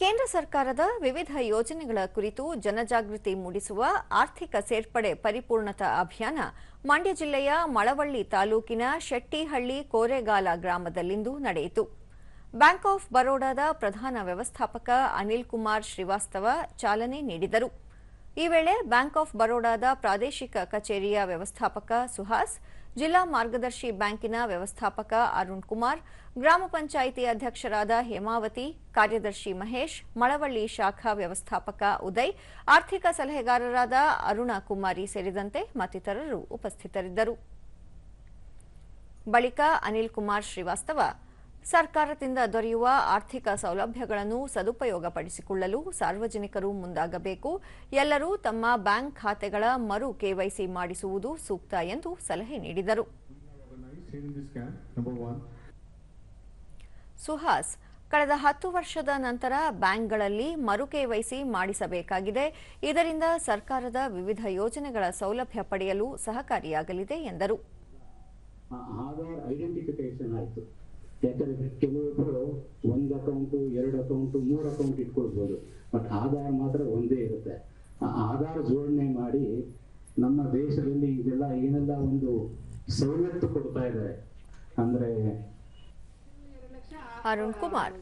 ಕೇಂದ್ರ ಸರ್ಕಾರದ ವಿವಿಧ ಯೋಜನೆಗಳ ಕುರಿತು ಜನಜಾಗೃತಿ ಮೂಡಿಸುವ ಆರ್ಥಿಕ ಸೇರ್ಪಡೆ ಪರಿಪೂರ್ಣತಾ ಅಭಿಯಾನ ಮಂಡ್ಯ ಜಿಲ್ಲೆಯ ಮಳವಳ್ಳಿ ತಾಲೂಕಿನ ಶೆಟ್ಟಿಹಳ್ಳಿ ಕೋರೆಗಾಲ ಗ್ರಾಮದಲ್ಲಿಂದು ನಡೆಯಿತು. ಬ್ಯಾಂಕ್ ಆಫ್ ಬರೋಡಾದ ಪ್ರಧಾನ ವ್ಯವಸ್ಥಾಪಕ ಅನಿಲ್ ಕುಮಾರ್ ಶ್ರೀವಾಸ್ತವ ಚಾಲನೆ ನೀಡಿದರು. ಈ ವೇಳೆ ಬ್ಯಾಂಕ್ ಆಫ್ ಬರೋಡಾದ ಪ್ರಾದೇಶಿಕ ಕಚೇರಿಯ ವ್ಯವಸ್ಥಾಪಕ ಸುಹಾಸ್, ಜಿಲ್ಲಾ ಮಾರ್ಗದರ್ಶಿ ಬ್ಯಾಂಕಿನ ವ್ಯವಸ್ಥಾಪಕ ಅರುಣ್ ಕುಮಾರ್, ಗ್ರಾಮ ಪಂಚಾಯಿತಿ ಅಧ್ಯಕ್ಷರಾದ ಹೇಮಾವತಿ, ಕಾರ್ಯದರ್ಶಿ ಮಹೇಶ್, ಮಳವಳ್ಳಿ ಶಾಖಾ ವ್ಯವಸ್ಥಾಪಕ ಉದಯ್, ಆರ್ಥಿಕ ಸಲಹೆಗಾರರಾದ ಅರುಣ ಕುಮಾರಿ ಸೇರಿದಂತೆ ಮತ್ತಿತರರು ಉಪಸ್ಥಿತರಿದ್ದರು. ಬಳಿಕ ಅನಿಲ್ ಕುಮಾರ್ ಶ್ರೀವಾಸ್ತವ ಸರ್ಕಾರದಿಂದ ದೊರೆಯುವ ಆರ್ಥಿಕ ಸೌಲಭ್ಯಗಳನ್ನು ಸದುಪಯೋಗಪಡಿಸಿಕೊಳ್ಳಲು ಸಾರ್ವಜನಿಕರು ಮುಂದಾಗಬೇಕು. ಎಲ್ಲರೂ ತಮ್ಮ ಬ್ಯಾಂಕ್ ಖಾತೆಗಳ ಮರು ಕೆವೈಸಿ ಮಾಡಿಸುವುದು ಸೂಕ್ತ ಎಂದು ಸಲಹೆ ನೀಡಿದರು. ಸುಹಾಸ್, ಕಳೆದ ಹತ್ತು ವರ್ಷದ ನಂತರ ಬ್ಯಾಂಕ್ಗಳಲ್ಲಿ ಮರು ಕೆವೈಸಿ ಮಾಡಿಸಬೇಕಾಗಿದೆ. ಇದರಿಂದ ಸರ್ಕಾರದ ವಿವಿಧ ಯೋಜನೆಗಳ ಸೌಲಭ್ಯ ಪಡೆಯಲು ಸಹಕಾರಿಯಾಗಲಿದೆ ಎಂದರು. ಯಾಕಂದ್ರೆ ಕೆಲವೊಬ್ಬರು ಒಂದು ಅಕೌಂಟ್ ಎರಡು ಅಕೌಂಟ್ ಮೂರು ಅಕೌಂಟ್ ಇಟ್ಕೊಳ್ಬಹುದು ಬಟ್ ಆಧಾರ್ ಮಾತ್ರ ಒಂದೇ ಇರುತ್ತೆ. ಆ ಆಧಾರ್ ಜೋಡಣೆ ಮಾಡಿ ನಮ್ಮ ದೇಶದಲ್ಲಿ ಇದೆಲ್ಲ ಏನೆಲ್ಲ ಒಂದು ಸವಲತ್ತು ಕೊಡ್ತಾ ಇದ್ದಾರೆ. ಅಂದ್ರೆ ಅರುಣ್ ಕುಮಾರ್,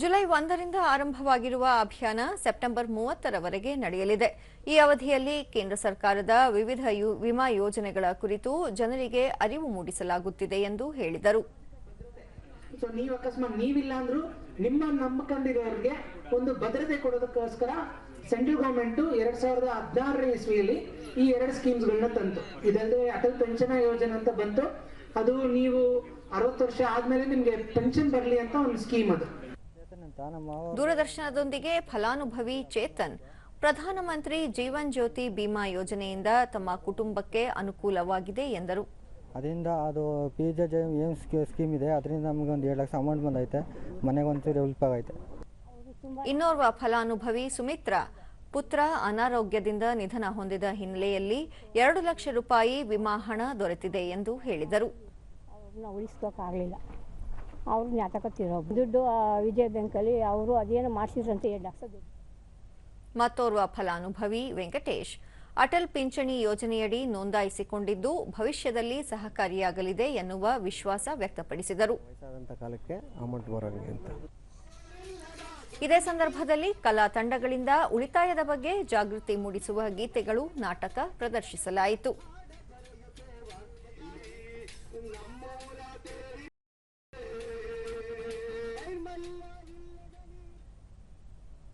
ಜುಲೈ ಒಂದರಿಂದ ಆರಂಭವಾಗಿರುವ ಅಭಿಯಾನ ಸೆಪ್ಟೆಂಬರ್ ಮೂವತ್ತರವರೆಗೆ ನಡೆಯಲಿದೆ. ಈ ಅವಧಿಯಲ್ಲಿ ಕೇಂದ್ರ ಸರ್ಕಾರದ ವಿವಿಧ ವಿಮಾ ಯೋಜನೆಗಳ ಕುರಿತು ಜನರಿಗೆ ಅರಿವು ಮೂಡಿಸಲಾಗುತ್ತಿದೆ ಎಂದು ಹೇಳಿದರು. ಸೊ ನೀವು ಅಕಸ್ಮಾತ್ ನೀವಿಲ್ಲ ಅಂದ್ರು ನಿಮ್ಮ ನಂಬಿಕೊಂಡಿರೋರಿಗೆ ಒಂದು ಭದ್ರತೆ ಕೊಡೋದಕ್ಕೋಸ್ಕರ ಸೆಂಟ್ರಲ್ ಗವರ್ಮೆಂಟ್ ಎರಡ್ ಸಾವಿರದ ಹದಿನಾರನೇ ಇಸ್ವಿಯಲ್ಲಿ ಈ ಎರಡು ಸ್ಕೀಮ್ಸ್ಗಳನ್ನ ತಂತು. ಇದಲ್ಲದೆ ಅಟಲ್ ಪೆನ್ಷನ್ ಯೋಜನೆ ಅಂತ ಬಂತು. ಅದು ನೀವು ಅರವತ್ತು ವರ್ಷ ಆದ್ಮೇಲೆ ನಿಮ್ಗೆ ಪೆನ್ಷನ್ ಬರ್ಲಿ ಅಂತ ಒಂದು ಸ್ಕೀಮ್ ಅದು. ದೂರದರ್ಶನದೊಂದಿಗೆ ಫಲಾನುಭವಿ ಚೇತನ್. ಪ್ರಧಾನಮಂತ್ರಿ ಜೀವನ್ ಜ್ಯೋತಿ ಬಿಮಾ ಯೋಜನೆಯಿಂದ ತಮ್ಮ ಕುಟುಂಬಕ್ಕೆ ಅನುಕೂಲವಾಗಿದೆ ಎಂದರು. ಅದರಿಂದ ಅದು ಪಿ ಜೆ ಜೆ ಏನು ಸ್ಕೀಮ್ ಇದೆ ಅದರಿಂದ ನಮಗೆ ಒಂದು ಎರಡು ಲಕ್ಷ ಅಮೌಂಟ್ ಬಂದೈತೆ. ಮನೆಗೆ ಒಂಚೂರು ಹೆಲ್ಪ್ ಆಗೈತೆ. ಇನ್ನೋರ್ವ ಫಲಾನುಭವಿ ಸುಮಿತ್ರಾ ಪುತ್ರ ಅನಾರೋಗ್ಯದಿಂದ ನಿಧನ ಹೊಂದಿದ ಹಿನ್ನೆಲೆಯಲ್ಲಿ ಎರಡು ಲಕ್ಷ ರೂಪಾಯಿ ವಿಮಾ ಹಣ ದೊರೆತಿದೆ ಎಂದು ಹೇಳಿದರು. ಅವ್ರನ್ನ ಉಳಿಸ್ಕೋಕ್ಕಾಗಲಿಲ್ಲ ಅವ್ರು ಜ್ಞಾತಕತ್ತಿರೋ ದುಡ್ಡು ಆ, ವಿಜಯ ಬ್ಯಾಂಕಲ್ಲಿ ಅವರು ಅದೇನು ಮಾಡಿಸಿದ್ರಂತೆ ಎರಡು ಲಕ್ಷ ದುಡ್ಡು. ಮತ್ತೋರ್ವ ಫಲಾನುಭವಿ ವೆಂಕಟೇಶ್ ಅಟಲ್ ಪಿಂಚಣಿ ಯೋಜನೆಯಡಿ ನೋಂದಾಯಿಸಿಕೊಂಡಿದ್ದು ಭವಿಷ್ಯದಲ್ಲಿ ಸಹಕಾರಿಯಾಗಲಿದೆ ಎನ್ನುವ ವಿಶ್ವಾಸ ವ್ಯಕ್ತಪಡಿಸಿದರು. ಇದೇ ಸಂದರ್ಭದಲ್ಲಿ ಕಲಾ ತಂಡಗಳಿಂದ ಉಳಿತಾಯದ ಬಗ್ಗೆ ಜಾಗೃತಿ ಮೂಡಿಸುವ ಗೀತೆಗಳು ನಾಟಕ ಪ್ರದರ್ಶಿಸಲಾಯಿತು.